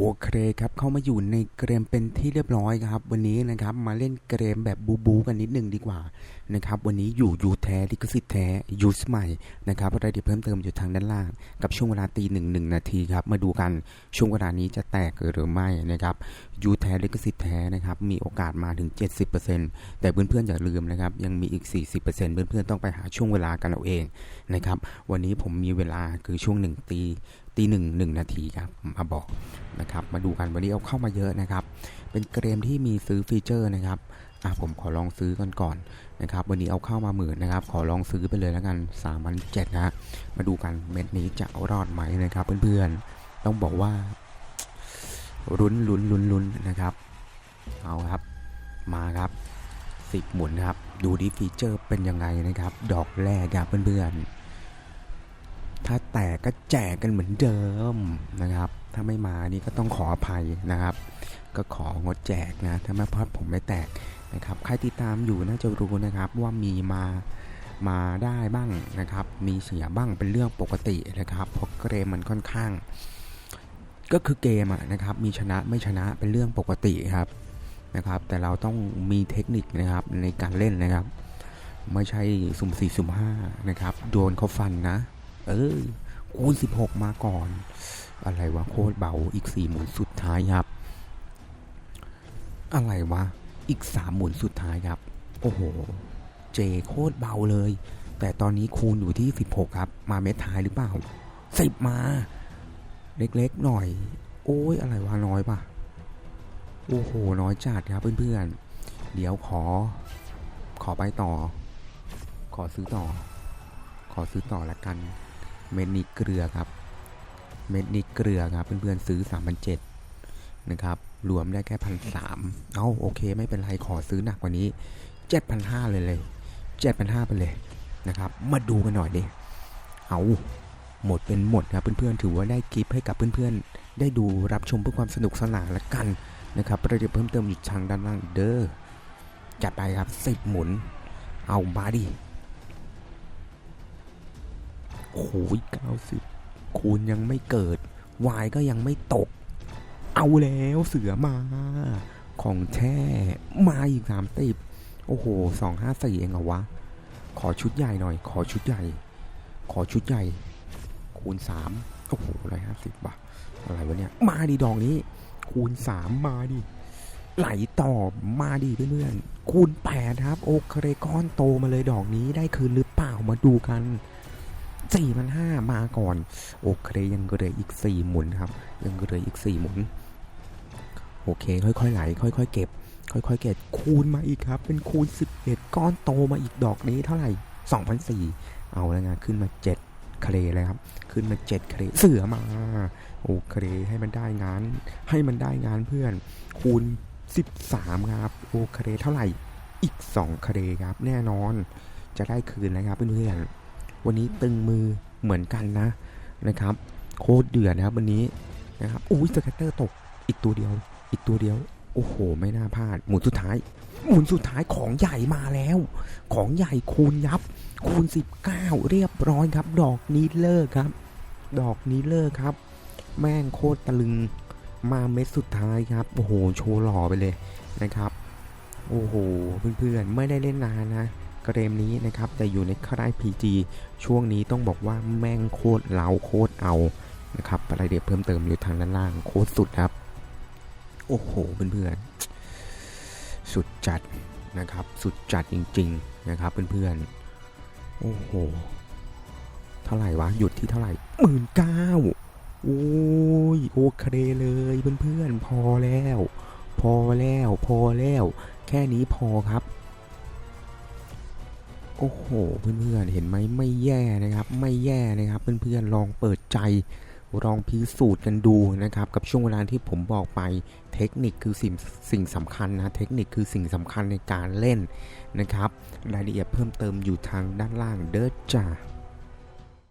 โอเคครับเข้ามาอยู่ในเกมเป็นที่เรียบร้อยครับ วันนี้นะครับมาเล่นเกมแบบบูบูกันนิดหนึ่งดีกว่านะครับ วันนี้อยู่ยูแท้ลิขสิทธิ์แท้ยูสใหม่นะครับรายละเอียดเพิ่มเติมอยู่ทางด้านล่าง กับช่วงเวลาตีหนึ่งหนึ่งนาทีครับ มาดูกันช่วงเวลานี้จะแตกหรือไม่นะครับยูแท้ลิขสิทธิ์แท้นะครับ มีโอกาสมาถึง 70%แต่เพื่อนๆอย่าลืมนะครับ ยังมีอีก 40%เพื่อนๆต้องไปหาช่วงเวลากันเอาเองนะครับ วันนี้ผมมีเวลาคือช่วงหนึ่งตีตีหนึ่งหนึ่งนาทีครับมาบอกนะครับ มาดูกันวันนี้เอาเข้ามาเยอะนะครับ เป็นเกมที่มีซื้อฟีเจอร์นะครับ อะผมขอลองซื้อกันก่อนนะครับ วันนี้เอาเข้ามาหมื่นนะครับ ขอลองซื้อไปเลยแล้วกัน3ามพันเจ็ดนะมาดูกันเม็ดนี้จะรอดไหมนะครับเพื่อนๆ ต้องบอกว่าลุ้นลุ้นลุ้นลุ้นนะครับ เอาครับ มาครับสิบหมุนครับ ดูดิฟีเจอร์เป็นยังไงนะครับ ดอกแรกครับเพื่อนๆ ถ้าแตกก็แจกกันเหมือนเดิมนะครับ ถ้าไม่มานี่ก็ต้องขออภัยนะครับ ก็ของดแจกนะ ถ้าไม่พอดผมไม่แตก นะครับใครติดตามอยู่น่าจะรู้นะครับว่ามีมามาได้บ้างนะครับ มีเสียบ้างเป็นเรื่องปกตินะครับเพราะเกมมันค่อนข้าง ก็คือเกมะนะครับ มีชนะไม่ชนะเป็นเรื่องปกติครับนะครับ แต่เราต้องมีเทคนิคนะครับในการเล่นนะครับ ไม่ใช่สุ่มสี่สุ่มห้านะครับโดนเขาฟันนะ เออคูณ16 มาก่อน อะไรวะโคตรเบาอีก4หมุนสุดท้ายครับ อะไรวะ อีก3หมุนสุดท้ายครับ โอ้โห เจโคตรเบาเลย แต่ตอนนี้คูณอยู่ที่ 16 ครับ มาเม็ดท้ายหรือเปล่า10มา เล็กๆหน่อย โอ้ยอะไรวะน้อยปะโอ้โห น้อยจัดครับเพื่อนๆ เดี๋ยวขอ ขอไปต่อ ขอซื้อต่อ ขอซื้อต่อละกัน เม็ดนี้เกลือครับ เม็ดนี้เกลือครับเพื่อนๆซื้อ3 0 0 นะครับ รวมได้แค่พันสามเอาโอเค ไม่เป็นไร ขอซื้อหนักกว่านี้7,500เลยเลย7,500ไปเลยนะครับ มาดูกันหน่อยดิ เอาหมดเป็นหมดครับเพื่อนๆ ถือว่าได้กิฟต์ให้กับเพื่อนๆ ได้ดูรับชมเพื่อความสนุกสนานละกันนะครับประเดี๋ยวเพิ่มเติมอยู่ทางด้านล่างเด้อ จัดไปครับ10หมุน เอามาดิโอ้ยเก้าสิบคูณยังไม่เกิด วายก็ยังไม่ตก เอาแล้วเสือมา ของแท้มาอีกสามติบโอ้โหสองห้าสี่เองเหรอวะ ขอชุดใหญ่หน่อย ขอชุดใหญ่ ขอชุดใหญ่ คูณสามโอ้โหร้อยห้าสิบบาทอะไรวะเนี่ย มาดิดอกนี้ คูณสามมาดิไหลต่อมาดิเพื่อนๆคูณแปดครับ โอเครก้อนโตมาเลยดอกนี้ได้คืนหรือเปล่ามาดูกันสี่พันห้ามาก่อน โอเคยังเหลืออีกสี่หมุนครับ ยังเหลืออีกสี่หมุน โอเค ค่อยๆไหล ค่อยๆเก็บ ค่อยๆเก็บคูณมาอีกครับ เป็นคูณ 11 ก้อนโตมาอีกดอกนี้เท่าไหร่2,004เอาแล้วไงขึ้นมา 7 เคลเลยครับ ขึ้นมา 7 เคลเสือมา โอเค ให้มันได้งาน ให้มันได้งานเพื่อน คูณ 13 ครับ โอเคเท่าไหร่ อีก 2 เคลครับ แน่นอน จะได้คืนนะครับเพื่อนๆ วันนี้ตึงมือเหมือนกันนะนะครับ โคตรเดือดนะครับวันนี้นะครับ อุ้ยสแกตเตอร์ตกอีกตัวเดียว อีกตัวเดียว โอ้โห ไม่น่าพลาด หมุนสุดท้าย หมุนสุดท้ายของใหญ่มาแล้ว ของใหญ่คูณยับ คูณ 19 เรียบร้อยครับ ดอกนี้เลิกครับ ดอกนี้เลิกครับ แม่งโคตรตะลึง มาเม็ดสุดท้ายครับ โอ้โห โชว์หล่อไปเลยนะครับ โอ้โห เพื่อนๆ ไม่ได้เล่นนานนะเกมนี้นะครับแต่อยู่ในค่าย PG ช่วงนี้ต้องบอกว่าแม่งโคตรเล้าโคตรเอานะครับรายละเอียดเพิ่มเติมอยู่ทางด้านล่างโคตรสุดครับ โอ้โหเพื่อนๆสุดจัดนะครับ สุดจัดจริง ๆนะครับเพื่อนๆโอ้โห เท่าไหร่วะหยุดที่เท่าไหร่หมื่นเก้าโอ้ยโอเคเลยเพื่อนๆพอแล้ว พอแล้ว พอแล้ว แค่นี้พอครับโอ้โห เพื่อนๆ เห็นไหมไม่แย่นะครับ ไม่แย่นะครับ เพื่อนๆ ลองเปิดใจ ลองพิสูจน์กันดูนะครับ กับช่วงเวลาที่ผมบอกไปเทคนิคคือสิ่งสิ่งสำคัญนะเทคนิคคือสิ่งสำคัญในการเล่นนะครับ รายละเอียดเพิ่มเติมอยู่ทางด้านล่างเด้อจ้า